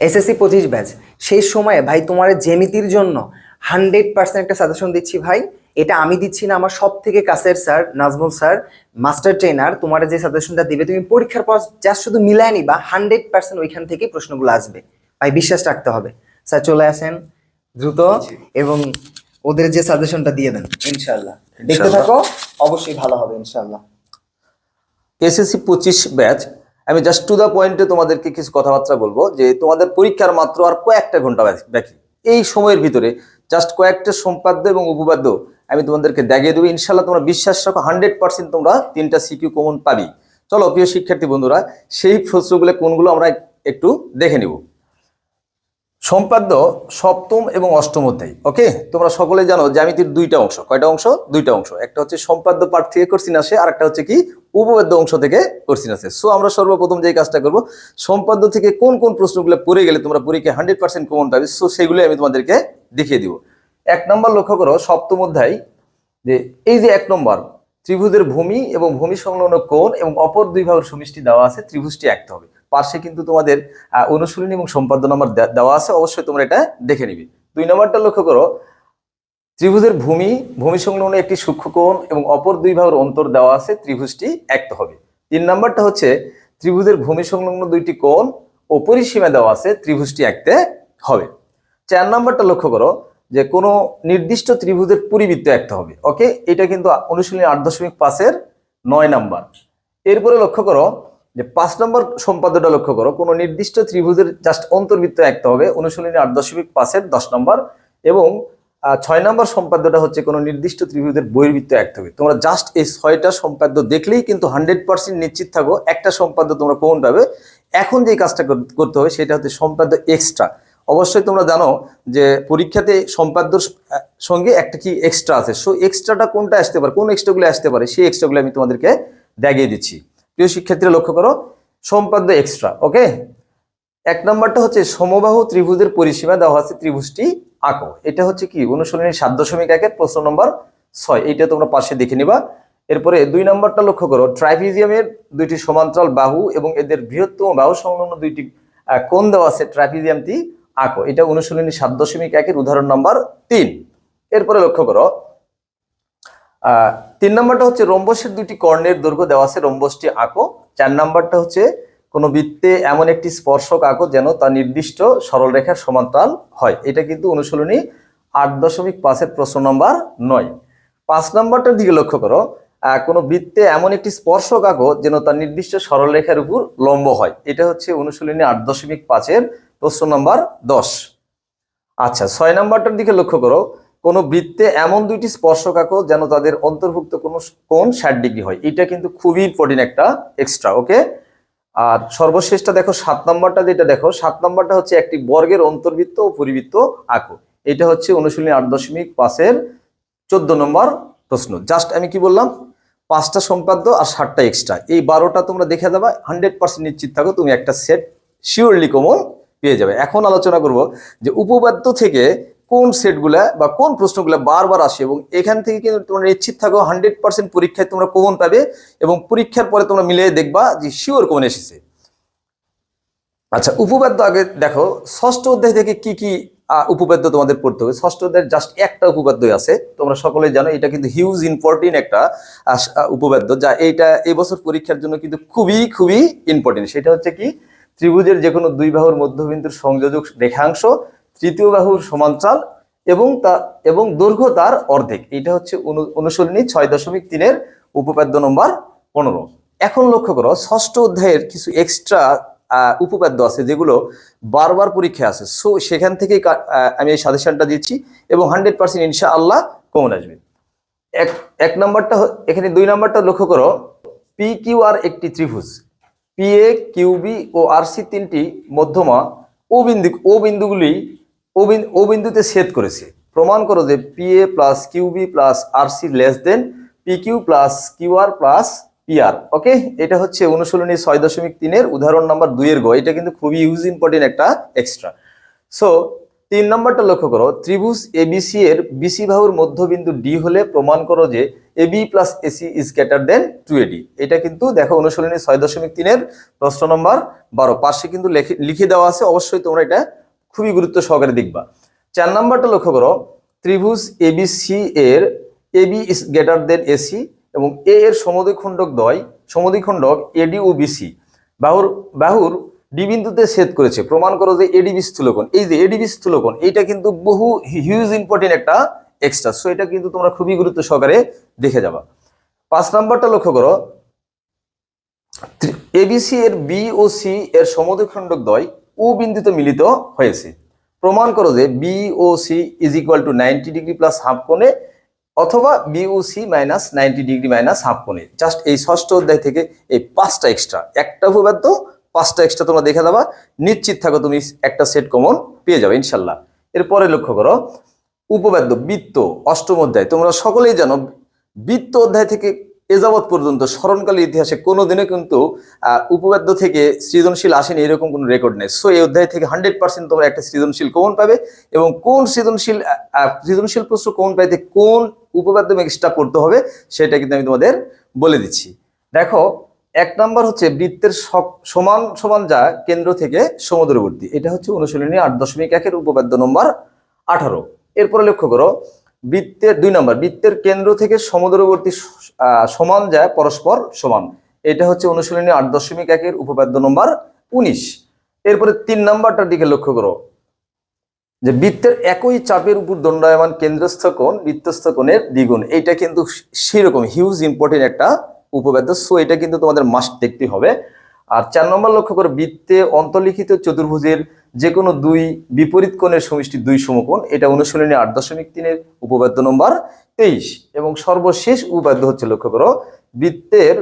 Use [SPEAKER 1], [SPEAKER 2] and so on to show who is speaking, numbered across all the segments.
[SPEAKER 1] SSC পঁচিশ batch. সেই সময়ে ভাই তোমার জ্যামিতির জন্য হান্ড্রেড পার্সেন্ট একটা সাজেশন দিচ্ছি ভাই। এটা আমি দিচ্ছি না আমার সব থেকে কাছের sir Nazmul sir master trainer তোমার যে সাজেশনটা দিবে তুমি পরীক্ষার পর জাস্ট শুধু মিলায় নিবা হান্ড্রেড পার্সেন্ট ওইখান থেকে প্রশ্নগুলো আসবে। ভাই বিশ্বাস রাখতে হবে। স্যার চলে আসেন দ্রুত এবং ওদের যে সাজেশনটা দিয়ে দেন। ইনশাল্লাহ দেখতে থাকো অবশ্যই ভালো হবে ইনশাল্লাহ
[SPEAKER 2] এসএসসি পঁচিশ ব্যাচ আমি জাস্ট টু দ্য পয়েন্টে তোমাদেরকে কিছু কথাবার্তা বলব যে তোমাদের পরীক্ষার মাত্র আর কয়েকটা ঘণ্টা বাকি এই সময়ের ভিতরে জাস্ট কয়েকটা সম্পাদ্য এবং উপপাদ্য আমি তোমাদেরকে দেখিয়ে দেবো। ইনশাল্লাহ তোমরা বিশ্বাস রাখো হান্ড্রেড পার্সেন্ট তোমরা তিনটা সিকিউ কমন পাবি। চলো, প্রিয় শিক্ষার্থী বন্ধুরা, সেই প্রশ্নগুলো কোনগুলো আমরা একটু দেখে নিব। সম্পাদ্য সপ্তম এবং অষ্টম অধ্যায়, ওকে? তোমরা সকলে জানো জ্যামিতির দুইটা অংশ। কয়টা অংশ? দুইটা অংশ। একটা হচ্ছে সম্পাদ্য পাঠ থেকে কোশ্চিন আসে আর একটা হচ্ছে কি? উপপাদ্য অংশ থেকে কোশ্চিন আছে সো আমরা সর্বপ্রথম যে কাজটা করব, সম্পাদ্য থেকে কোন কোন প্রশ্নগুলো পড়ে গেলে তোমরা পরীক্ষায় হান্ড্রেড পার্সেন্ট কমন পাবে। সো সেগুলো আমি তোমাদেরকে দেখিয়ে দিব। এক নম্বর লক্ষ্য করো, সপ্তম অধ্যায়, যে এই যে এক নম্বর, ত্রিভুজের ভূমি এবং ভূমি সংলগ্ন কোণ এবং অপর দুই ভাগের সমষ্টি দেওয়া আছে, ত্রিভুজটি আঁকতে হবে। পার্শ্বে কিন্তু তোমাদের অনুশীলনী এবং সম্পাদ্য দে- দেওয়া আছে, অবশ্যই তোমরা এটা দেখে নিবে। দুই নম্বরটা লক্ষ্য করো ত্রিভুজের ভূমি ভূমি সংলগ্ন একটি সূক্ষ্ম কোণ এবং অপর দুই ভাগের অন্তর দেওয়া আছে ত্রিভুজটি আঁকতে হবে। তিন নম্বরটা হচ্ছে ত্রিভুজের ভূমি সংলগ্ন দুইটি কোণ ও পরিসীমা দেওয়া আছে ত্রিভুজটি আঁকতে হবে। চার নম্বরটা লক্ষ্য করো যে কোনো নির্দিষ্ট ত্রিভুজের পরিবৃত্ত আঁকতে হবে, ওকে? এটা কিন্তু অনুশীলনী আট দশমিক পাঁচের নয় নাম্বার। এরপরে লক্ষ্য করো যে পাঁচ নম্বর সম্পাদ্যটা লক্ষ্য করো, কোনো নির্দিষ্ট ত্রিভুজের জাস্ট অন্তর্বৃত্ত আঁকতে হবে, অনুশীলনী আট দশমিক পাঁচের দশ নম্বর এবং ছয় নম্বর সম্পাদ্যটা হচ্ছে কোনো নির্দিষ্ট ত্রিভুজের বহির্বৃত্ত এক থাকবে তোমরা জাস্ট এই ছয়টা সম্পাদ্য দেখলেই কিন্তু হান্ড্রেড পার্সেন্ট নিশ্চিত থাকো একটা সম্পাদ্য তোমরা কোন পাবে এখন যে কাজটা করতে হবে সেটা হচ্ছে সম্পাদ্য এক্সট্রা অবশ্যই তোমরা জানো যে পরীক্ষাতে সম্পাদ্যর সঙ্গে একটা কি এক্সট্রা আছে। সো এক্সট্রাটা কোনটা আসতে পারে, কোন এক্সট্রাগুলো আসতে পারে, সেই এক্সট্রাগুলো আমি তোমাদেরকে দেখিয়ে দিচ্ছি। প্রিয় শিক্ষার্থীরা লক্ষ্য করো, সম্পাদ্য এক্সট্রা ওকে এক নম্বরটা হচ্ছে সমবাহু ত্রিভুজের পরিসীমা দেওয়া আছে ত্রিভুজটি আঁকো। এটা হচ্ছে কি? অনুশীলনীর সাত দশমিক একের প্রশ্ন নম্বর ছয়। এইটা তোমরা পাশে দেখে নিবা। এরপরে দুই নম্বরটা লক্ষ্য করো। ট্রাইফিজিয়ামের দুইটি সমান্তরাল বাহু এবং এদের বৃহত্তম বাহু সংলগ্ন দুইটি কোন দেওয়া আছে ট্রাইফিজিয়ামটি আঁকো। এটা অনুশীলনী সাত দশমিক একের উদাহরণ নম্বর তিন। এরপরে লক্ষ্য করো তিন নম্বরটা হচ্ছে রম্বসের দুটি কর্ণের দৈর্ঘ্য দেওয়া আছে রম্বসটি আঁকো। চার নম্বরটা হচ্ছে কোনো বৃত্তে এমন একটি স্পর্শক আঁকো যেন তা নির্দিষ্ট সরলরেখার সমান্তরাল হয়। এটা কিন্তু অনুশীলনী আট দশমিক পাঁচের প্রশ্ন নম্বর নয়। পাঁচ নম্বরটার দিকে লক্ষ্য করো। কোনো বৃত্তে এমন একটি স্পর্শক আঁকো যেন তার নির্দিষ্ট সরলরেখার উপর লম্ব হয়। এটা হচ্ছে অনুশীলনী আট দশমিক পাঁচের প্রশ্ন নম্বর দশ। আচ্ছা ছয় নম্বরটার দিকে লক্ষ্য করো। কোনো বৃত্তে এমন দুইটি স্পর্শক আঁকো যেন তাদের অন্তর্ভুক্ত কোনো কোণ ষাট ডিগ্রি হয়। এটা কিন্তু খুবই ইম্পর্টেন্ট একটা এক্সট্রা ওকে আর সর্বশেষটা দেখো, সাত নম্বরটা যেটা দেখো, সাত নম্বরটা হচ্ছে একটি বর্গের অন্তর্বৃত্ত ও পরিবৃত্ত আঁকো। এটা হচ্ছে অনুশীলনী আট দশমিক পাঁচের চোদ্দ নম্বর প্রশ্ন। জাস্ট আমি কি বললাম? পাঁচটা সম্পাদ্য আর ষাটটা এক্সট্রা এই বারোটা তোমরা দেখে দেবা হান্ড্রেড পার্সেন্ট নিশ্চিত থাকো, তুমি একটা সেট শিওরলি কমন পেয়ে যাবে। এখন আলোচনা করব যে উপপাদ্য থেকে কোন সেটগুলা বা কোন প্রশ্নগুলো বারবার আসে এবং এখান থেকে কিন্তু তোমরা নিশ্চিত থাকো, হান্ড্রেড পার্সেন্ট পরীক্ষায় তোমরা কমন পাবে এবং পরীক্ষার পরে তোমরা মিলিয়ে দেখবা যে শিওর কমন এসেছে। আচ্ছা উপপাদ্য আগে দেখো, ষষ্ঠ অধ্যায় থেকে কি কি উপপাদ্য তোমাদের পড়তে হবে? ষষ্ঠ অধ্যায়ের জাস্ট একটা উপপাদ্যই আছে, তোমরা সকলেই জানো, এটা কিন্তু হিউজ ইম্পর্টেন্ট একটা উপপাদ্য যা এইটা এবছর পরীক্ষার জন্য কিন্তু খুবই খুবই ইম্পর্টেন্ট সেটা হচ্ছে কি, ত্রিভুজের যে কোনো দুই বাহুর মধ্যবিন্দুর সংযোজক রেখাংশ তৃতীয় বাহুর সমান্তরাল এবং তা, এবং দৈর্ঘ্য তার অর্ধেক। এটা হচ্ছে অনু- অনুসরণী ছয় দশমিক তিনের উপপাদ্য নম্বর পনেরো। এখন লক্ষ্য করো, ষষ্ঠ অধ্যায়ের কিছু এক্সট্রা উপপাদ্য আছে যেগুলো বারবার পরীক্ষায় আছে। সো সেখান থেকেই কা- আমি এই সাজেশনটা দিচ্ছি এবং হান্ড্রেড পার্সেন্ট ইনশা আল্লাহ কমন আসবে। এক এক নম্বরটা এখানে দুই নম্বরটা লক্ষ্য করো পি কিউ আর একটি ত্রিভুজ। P A কিউবি O R C তিনটি মধ্যমা, ও বিন্দু, ও বিন্দুগুলি ও বিন্দুতে ছেদ করেছে। প্রমাণ করো যে P A plus QB plus R C less than P Q plus Q R plus PR okay এটা হচ্ছে অনুশীলনী ছয় দশমিক তিনের উদাহরণ নাম্বার দুইয়ের গো। এটা কিন্তু খুবই ইউজ ইম্পর্টেন্ট একটা এক্সট্রা সো তিন নম্বরটা লক্ষ্য করো। ত্রিভুজ এ এবিসি এর বিসি বাহুর মধ্যবিন্দু ডি হলে প্রমাণ করো যে AB plus AC is greater than two AD এটা কিন্তু দেখো অনুশীলনী ছয় দশমিক তিনের প্রশ্ন নম্বর বারো। পাশে কিন্তু লিখে দেওয়া আছে। অবশ্যই তোমরা এটা খুবই গুরুত্ব সহকারে দেখবা। চার নাম্বারটা লক্ষ্য করো, ত্রিভুজ এবিসি এর AB is greater than AC এবং এ এর সমদ্বিখণ্ডক দ্বয় সমদ্বিখণ্ডক এডি ও বিসি বাহুর বাহুর ডি বিন্দুতে ছেদ করেছে। প্রমাণ করো যে এডিবি স্থূলকোণ এই যে এডিবি স্থূলকোণ এইটা কিন্তু বহু হিউজ ইম্পর্টেন্ট একটা এক্সট্রা সো এটা কিন্তু তোমরা খুবই গুরুত্ব সহকারে দেখে যাবা। পাঁচ নাম্বারটা লক্ষ্য করো এবিসি এর বি ও সি এর সমদ্বিখণ্ডক দ্বয় ও বিন্দুতে মিলিত হয়েছে। প্রমাণ করো যে B O C is equal to ninety degree plus half কোণে অথবা B O C minus ninety degree minus half কোণে। জাস্ট এই ষষ্ঠ অধ্যায় থেকে এই পাঁচটা এক্সট্রা একটা উপবাদ্য পাঁচটা এক্সট্রা তোমরা দেখে দেবা। নিশ্চিত থাকো তুমি একটা সেট কমন পেয়ে যাবে, ইনশাল্লাহ। এরপরে লক্ষ্য করো, উপবাদ্য, বৃত্ত, অষ্টম অধ্যায়। তোমরা সকলেই জানো, বৃত্ত অধ্যায় থেকে এ যাবৎ পর্যন্ত স্মরণকালী ইতিহাসে কোনোদিনও কিন্তু উপবাদ্য থেকে সৃজনশীল আসেনি এরকম কোনো রেকর্ড নেই। সো এই অধ্যায় থেকে হান্ড্রেড পার্সেন্ট তোমরা একটা সৃজনশীল কমন পাবে এবং কোন সৃজনশীল সৃজনশীল প্রশ্ন কমন পাইতে কোন উপবাদ্য এক্সট্রা পড়তে হবে, সেটা কিন্তু আমি তোমাদের বলে দিচ্ছি। দেখো, এক নম্বর হচ্ছে বৃত্তের সমান সমান যা কেন্দ্র থেকে সমুদ্রবর্তী। এটা হচ্ছে অনুশীলনী আট দশমিক একের উপবাদ্য নম্বর আঠারো। এরপরে লক্ষ্য করো বৃত্তের দুই নম্বর, বৃত্তের কেন্দ্র থেকে সমুদ্রবর্তী সমান যায় পরস্পর সমান। এটা হচ্ছে অনুশীলনী আট দশমিক একের উপপাদ্য নম্বর উনিশ। এরপরে তিন নম্বরটার দিকে লক্ষ্য করো। যে বৃত্তের একই চাপের উপর দণ্ডায়মান কেন্দ্রস্থ কোণ, বৃত্তস্থ কোণের দ্বিগুণ। এইটা কিন্তু সেরকম হিউজ ইম্পর্টেন্ট একটা উপপাদ্য। সো এটা কিন্তু তোমাদের মাস্ট দেখতে হবে। আর চার নম্বর লক্ষ্য করে, বৃত্তে অন্তর্লিখিত চতুর্ভুজের যে কোনো দুই বিপরীত কোণের সমষ্টি দুই সমকোণ এটা অনুশীলনী আট দশমিক তিনের উপপাদ্য নম্বর তেইশ। এবং সর্বশেষ উপপাদ্য হচ্ছে লক্ষ্য করো বৃত্তের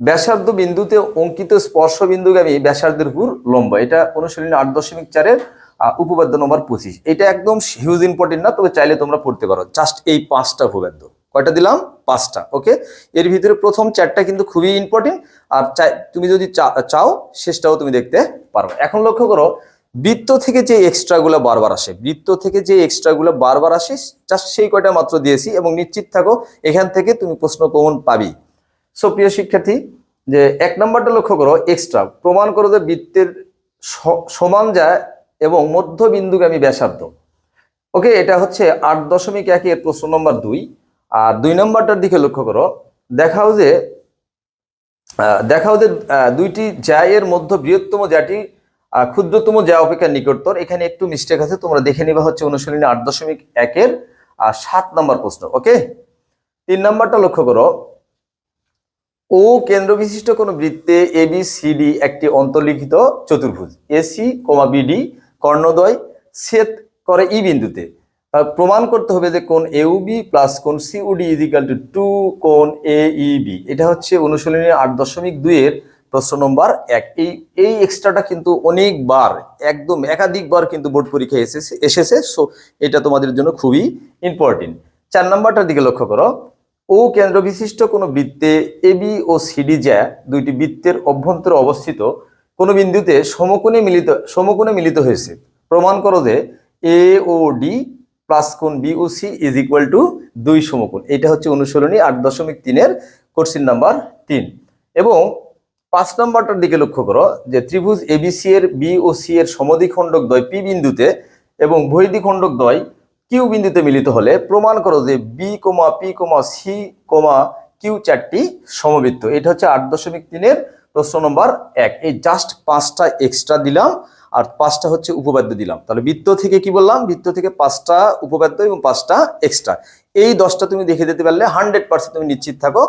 [SPEAKER 2] ব্যাসার্ধ বিন্দুতে অঙ্কিত স্পর্শ বিন্দুগামী ব্যাসার্ধের উপর লম্বা। এটা অনুশীলনী আট দশমিক চারের আহ, উপপাদ্য নম্বর পঁচিশ। এটা একদম হিউজ ইম্পর্টেন্ট না তবে চাইলে তোমরা পড়তে পারো। জাস্ট এই পাঁচটা উপপাদ্য কয়টা দিলাম? পাঁচটা ওকে এর ভিতরে প্রথম চারটা কিন্তু খুবই ইম্পর্টেন্ট আর তুমি যদি চাও, শেষটাও তুমি দেখতে পারবে। এখন লক্ষ্য করো, বৃত্ত থেকে যে এক্সট্রাগুলো বারবার আসে, বৃত্ত থেকে যে এক্সট্রাগুলো বারবার আসে জাস্ট সেই কয়টা মাত্র দিয়েছি, এবং নিশ্চিত থাকো, এখান থেকে তুমি প্রশ্ন কমন পাবি সো প্রিয় শিক্ষার্থী, যে এক নম্বরটা লক্ষ্য করো এক্সট্রা প্রমাণ করো যে বৃত্তের সমান যায় এবং মধ্যবিন্দুগামী ব্যাসার্ধ। ওকে এটা হচ্ছে আট দশমিক একের প্রশ্ন নম্বর দুই। আর দুই নম্বরটার দিকে লক্ষ্য করো, দেখাও যে দেখাও যে দুইটি জ্যায়ের মধ্যে বৃহত্তম জ্যাটি ক্ষুদ্রতম জ্যা অপেক্ষা নিকটতর। এখানে একটু মিস্টেক আছে, তোমরা দেখে নিবা হচ্ছে অনুশীলনী আট দশমিক একের আর সাত নম্বর প্রশ্ন ওকে তিন নম্বরটা লক্ষ্য করো। ও কেন্দ্র বিশিষ্ট কোন বৃত্তে এ বি সি ডি একটি অন্তর্লিখিত চতুর্ভুজ এসি কমা বিডি কর্ণদ্বয়, ছেদ করে ই বিন্দুতে। তার প্রমাণ করতে হবে যে কোন বি প্লাস কোন সিউডি ইজিক্যাল টু টু কোন এ বি এটা হচ্ছে অনুশীলনী আট দশমিক দুইয়ের প্রশ্ন নম্বর এক। এই এই এক্সট্রাটা কিন্তু অনেকবার, একদম একাধিকবার কিন্তু বোর্ড পরীক্ষায় এসেছে এসেছে সো এটা তোমাদের জন্য খুবই ইম্পর্টেন্ট চার নম্বরটার দিকে লক্ষ্য করো। ও কেন্দ্র বিশিষ্ট কোনো বৃত্তে এবি ও সিডি জ্যা দুইটি বৃত্তের অভ্যন্তরে অবস্থিত কোনো বিন্দুতে সমকোণে মিলিত সমকোণে মিলিত হয়েছে। প্রমাণ করো যে এ ও ডি প্লাস কোণ B O C is equal to দুই সমকোণ। এটা হচ্ছে অনুসরণী আট দশমিক তিনের কোশ্চিন নাম্বার তিন। এবং পাঁচ নম্বরটার দিকে লক্ষ্য করো যে ত্রিভুজ এবিসি এর, বি ও সি এর সমদ্বিখণ্ডক দ্বয় পি বিন্দুতে এবং বৈদিখণ্ডক দ্বয় কিউ বিন্দুতে মিলিত হলে প্রমাণ করো যে B comma P comma C comma Q চারটি সমবৃত্ত। এটা হচ্ছে আট দশমিক তিনের প্রশ্ন নম্বর এক। এই জাস্ট পাঁচটা এক্সট্রা দিলাম। আর পাঁচটা হচ্ছে উপবাদ্য দিলাম। তাহলে বৃত্ত থেকে কি বললাম? বৃত্ত থেকে পাঁচটা উপবাদ্য এবং পাঁচটা এক্সট্রা এই দশটা তুমি দেখে দিতে পারলে হান্ড্রেড পার্সেন্ট তুমি নিশ্চিত থাকো,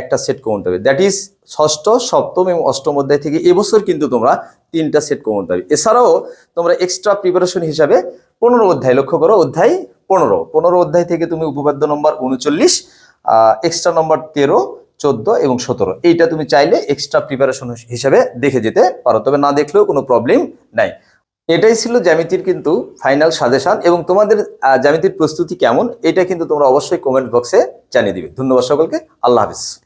[SPEAKER 2] একটা সেট কমন পাবে। দ্যাট ইজ ষষ্ঠ, সপ্তম এবং অষ্টম অধ্যায় থেকে এবছর কিন্তু তোমরা তিনটা সেট কমন পাবে। এছাড়াও তোমরা এক্সট্রা প্রিপারেশন হিসাবে পনেরো অধ্যায় লক্ষ্য করো, অধ্যায় পনেরো। পনেরো অধ্যায় থেকে তুমি উপপাদ্য নম্বর উনচল্লিশ এক্সট্রা নম্বর তেরো চোদ্দ এবং সতেরো। এইটা তুমি চাইলে এক্সট্রা প্রিপারেশন হিসেবে দেখে যেতে পারো। তবে না দেখলেও কোনো প্রবলেম নাই। এটাই ছিল জ্যামিতির কিন্তু ফাইনাল সাজেশান এবং তোমাদের জ্যামিতির প্রস্তুতি কেমন? এটা কিন্তু তোমরা অবশ্যই কমেন্ট বক্সে জানিয়ে দিবে। ধন্যবাদ সকলকে। আল্লাহ হাফিজ।